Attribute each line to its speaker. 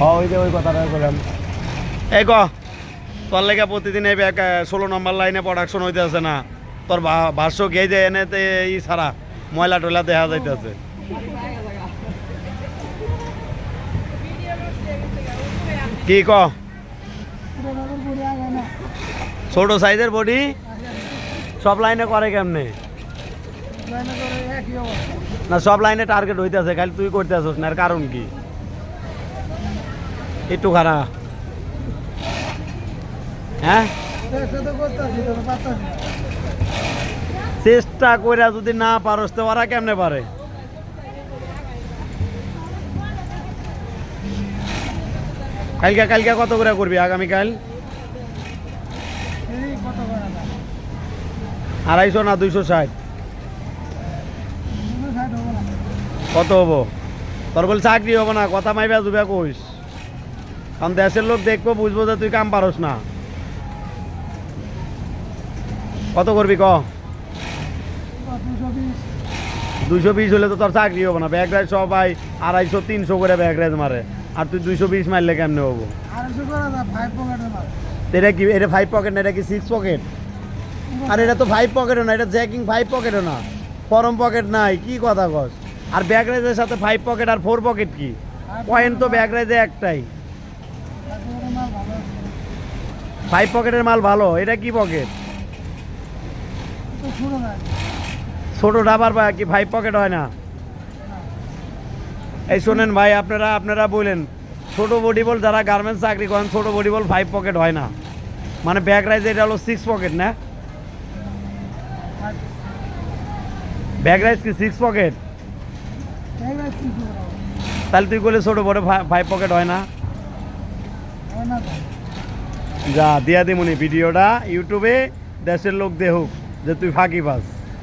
Speaker 1: হ্যাঁ ওই এই ক, তোর লেগে প্রতিদিন এই ষোলো নম্বর লাইনে প্রোডাকশন হইতে আছে না। তোর ভাষ্য গিয়ে যে এনে তে ই সারা, ময়লা টয়লা দেখা যাইতেছে। কি ক? ছোট সাইজের বডি? সব লাইনে করে কেমনে? না, সব লাইনে টার্গেট হইতেছে, খালি তুই করতে আসছ না কারণ কি? একটু খারাপ হ্যাঁ? চেষ্টা করে যদি না পারস তো ওরা কেমনে পারে? কালকে কালকে কত করে করবি আগামীকাল? আড়াইশো না দুইশো ষাট? কত হব? তোর বল চাকরি হব না, কথা মাইবা দুবে কইস। কারণ দেশের লোক দেখব বুঝব যে তুই কাম পারস না। কত করবি ক? দুইশো বিশ হলে তো তোর চাকরি হব না। ব্যাগ রাইজ সবাই আড়াইশো তিনশো করে ব্যাগ রাইজ মারে। আর তুই দুইশো বিশ মারলে কেমনে হব? এটা কি এটা ফাইভ পকেট না এটা কি সিক্স পকেট আর এটা তো ফাইভ পকেটও না এটা জ্যাকিং ফাইভ পকেটও না। ফরম পকেট নাই কি কথা কস? আর ব্যাগ রাইজের সাথে ফাইভ পকেট আর ফোর পকেট কি? পয়েন্ট তো ব্যাগ রাইজে একটাই। ফাইভ পকেটের মাল ভালো। এটা কি পকেট ছোট ডাবার বা কি ফাইভ পকেট হয় না? এই শোনেন ভাই, আপনারা আপনারা বলেন, ছোট বডি বল যারা গার্মেন্টস চাকরি করেন, ছোট বডি বল ফাইভ পকেট হয় না? মানে ব্যাগ রাইজ এটা হলো সিক্স পকেট না? ব্যাগ রাইজ কি সিক্স পকেট তাহলে তুই বলে ছোট বড় ফাইভ পকেট হয় না? যা দিয়া দিমুনি ভিডিওটা ইউটিউবে দেশের লোক দেখুক যে তুই ফাঁকি পাস।